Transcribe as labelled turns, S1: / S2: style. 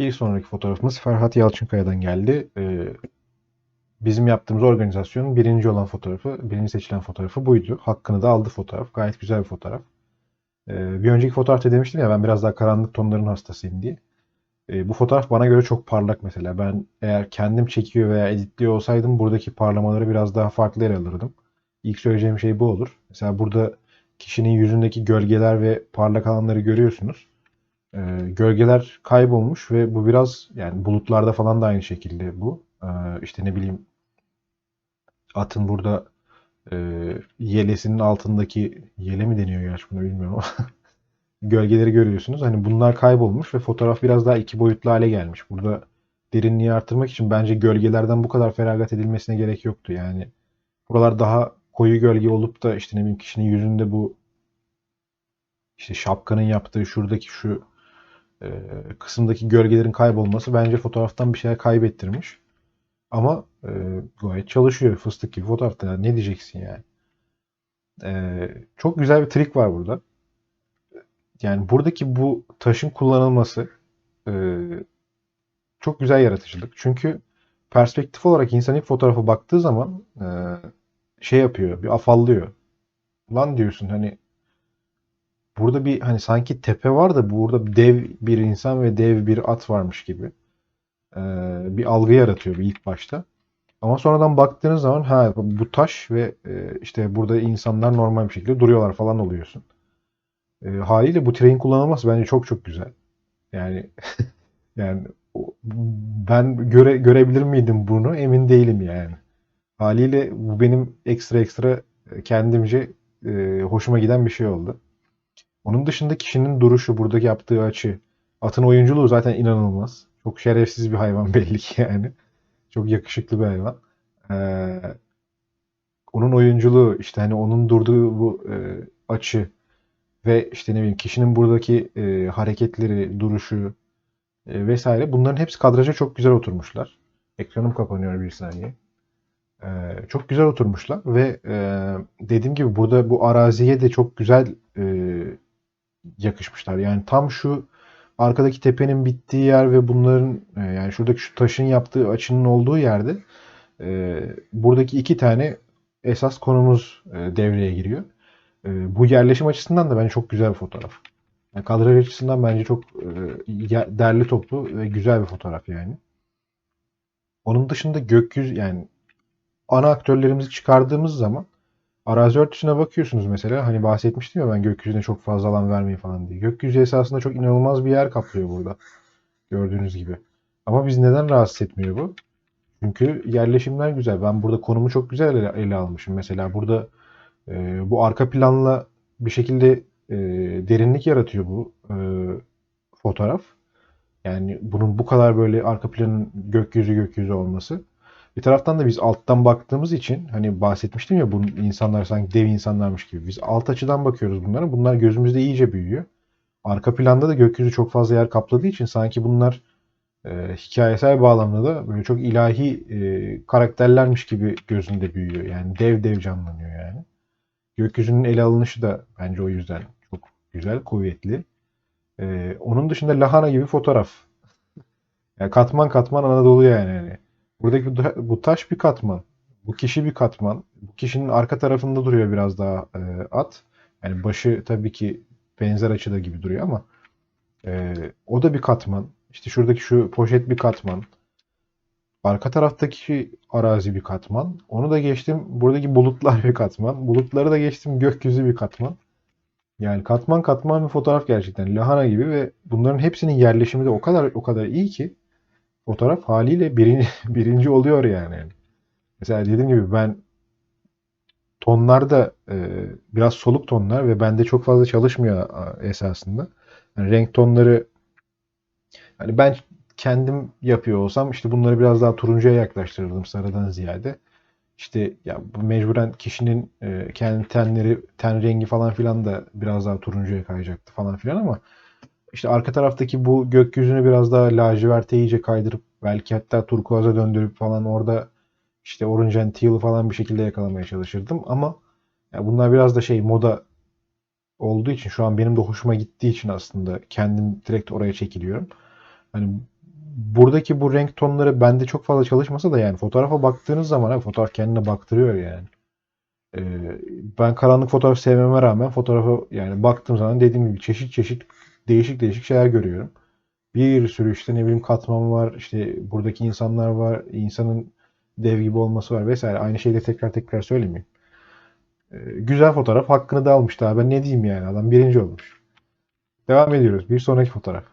S1: Bir sonraki fotoğrafımız Ferhat Yalçınkaya'dan geldi. Ee, bizim yaptığımız organizasyonun birinci olan fotoğrafı, birinci seçilen fotoğrafı buydu. Hakkını da aldı fotoğraf. Gayet güzel bir fotoğraf. Ee, bir önceki fotoğrafta demiştim ya ben biraz daha karanlık tonların hastasıyım diye. Ee, bu fotoğraf bana göre çok parlak mesela. Ben eğer kendim çekiyor veya editliyor olsaydım buradaki parlamaları biraz daha farklı yer alırdım. İlk söyleyeceğim şey bu olur. Mesela burada kişinin yüzündeki gölgeler ve parlak alanları görüyorsunuz. Ee, gölgeler kaybolmuş ve bu biraz yani bulutlarda falan da aynı şekilde bu. Ee, işte ne bileyim atın burada e, yelesinin altındaki yele mi deniyor gerçi bunu bilmiyorum gölgeleri görüyorsunuz. Hani bunlar kaybolmuş ve fotoğraf biraz daha iki boyutlu hale gelmiş. Burada derinliği arttırmak için bence gölgelerden bu kadar feragat edilmesine gerek yoktu. Yani buralar daha koyu gölge olup da işte ne bileyim kişinin yüzünde bu işte şapkanın yaptığı şuradaki şu e, kısımdaki gölgelerin kaybolması bence fotoğraftan bir şeyler kaybettirmiş. Ama e, gayet çalışıyor. Fıstık gibi fotoğrafta. Ne diyeceksin yani? E, çok güzel bir trik var burada. Yani buradaki bu taşın kullanılması e, çok güzel yaratıcılık. Çünkü perspektif olarak insan ilk fotoğrafa baktığı zaman e, şey yapıyor, bir afallıyor. Lan diyorsun hani burada bir hani sanki tepe var da burada dev bir insan ve dev bir at varmış gibi bir algı yaratıyor ilk başta. Ama sonradan baktığınız zaman ha bu taş ve işte burada insanlar normal bir şekilde duruyorlar falan oluyorsun. Haliyle bu treyin kullanılması bence çok çok güzel. Yani yani ben göre görebilir miydim bunu emin değilim yani. Haliyle bu benim ekstra ekstra kendimce hoşuma giden bir şey oldu. Onun dışında kişinin duruşu, buradaki yaptığı açı, atın oyunculuğu zaten inanılmaz. Çok şerefsiz bir hayvan belli ki yani. Çok yakışıklı bir hayvan. Ee, onun oyunculuğu, işte hani onun durduğu bu e, açı ve işte ne bileyim kişinin buradaki e, hareketleri, duruşu e, vesaire bunların hepsi kadraja çok güzel oturmuşlar. Ekranım kapanıyor bir saniye. Ee, çok güzel oturmuşlar ve e, dediğim gibi burada bu araziye de çok güzel e, yakışmışlar. Yani tam şu arkadaki tepenin bittiği yer ve bunların e, yani şuradaki şu taşın yaptığı açının olduğu yerde e, buradaki iki tane esas konumuz e, devreye giriyor. E, bu yerleşim açısından da bence çok güzel bir fotoğraf. Yani kadraj açısından bence çok e, derli toplu ve güzel bir fotoğraf yani. Onun dışında gökyüzü yani ana aktörlerimizi çıkardığımız zaman arazi örtüsüne bakıyorsunuz mesela. Hani bahsetmiştim ya ben gökyüzüne çok fazla alan vermeyi falan diye. Gökyüzü esasında çok inanılmaz bir yer kaplıyor burada. Gördüğünüz gibi. Ama biz neden rahatsız etmiyor bu? Çünkü yerleşimler güzel. Ben burada konumu çok güzel ele, ele almışım. Mesela burada e, bu arka planla bir şekilde e, derinlik yaratıyor bu e, fotoğraf. Yani bunun bu kadar böyle arka planın gökyüzü gökyüzü olması. Bir taraftan da biz alttan baktığımız için hani bahsetmiştim ya bu insanlar sanki dev insanlarmış gibi. Biz alt açıdan bakıyoruz bunlara. Bunlar gözümüzde iyice büyüyor. Arka planda da gökyüzü çok fazla yer kapladığı için sanki bunlar e, hikayesel bağlamda da böyle çok ilahi e, karakterlermiş gibi gözünde büyüyor. Yani dev dev canlanıyor yani. Gökyüzünün ele alınışı da bence o yüzden çok güzel, kuvvetli. E, onun dışında lahana gibi fotoğraf. Yani katman katman Anadolu yani. yani. Buradaki bu taş bir katman. Bu kişi bir katman. Bu kişinin arka tarafında duruyor biraz daha e, at. Yani başı tabii ki benzer açıda gibi duruyor ama e, o da bir katman. İşte şuradaki şu poşet bir katman. Arka taraftaki arazi bir katman. Onu da geçtim. Buradaki bulutlar bir katman. Bulutları da geçtim. Gökyüzü bir katman. Yani katman katman bir fotoğraf gerçekten. Lahana gibi ve bunların hepsinin yerleşimi de o kadar o kadar iyi ki fotoğraf haliyle birinci, birinci oluyor yani. Mesela dediğim gibi ben tonlar da e, biraz soluk tonlar ve bende çok fazla çalışmıyor esasında. Yani renk tonları hani ben kendim yapıyor olsam işte bunları biraz daha turuncuya yaklaştırırdım sarıdan ziyade. İşte ya bu mecburen kişinin e, kendi tenleri, ten rengi falan filan da biraz daha turuncuya kayacaktı falan filan ama işte arka taraftaki bu gökyüzünü biraz daha laciverte iyice kaydırıp belki hatta turkuaza döndürüp falan orada işte orange and teal falan bir şekilde yakalamaya çalışırdım ama ya bunlar biraz da şey moda olduğu için şu an benim de hoşuma gittiği için aslında kendim direkt oraya çekiliyorum. Hani buradaki bu renk tonları bende çok fazla çalışmasa da yani fotoğrafa baktığınız zaman abi fotoğraf kendine baktırıyor yani. Ee, ben karanlık fotoğraf sevmeme rağmen fotoğrafa yani baktığım zaman dediğim gibi çeşit çeşit değişik değişik şeyler görüyorum. Bir sürü işte ne bileyim katman var, işte buradaki insanlar var, insanın dev gibi olması var vesaire. Aynı de tekrar tekrar söylemeyeyim. Ee, güzel fotoğraf hakkını da almış daha. Ben ne diyeyim yani adam birinci olmuş. Devam ediyoruz. Bir sonraki fotoğraf.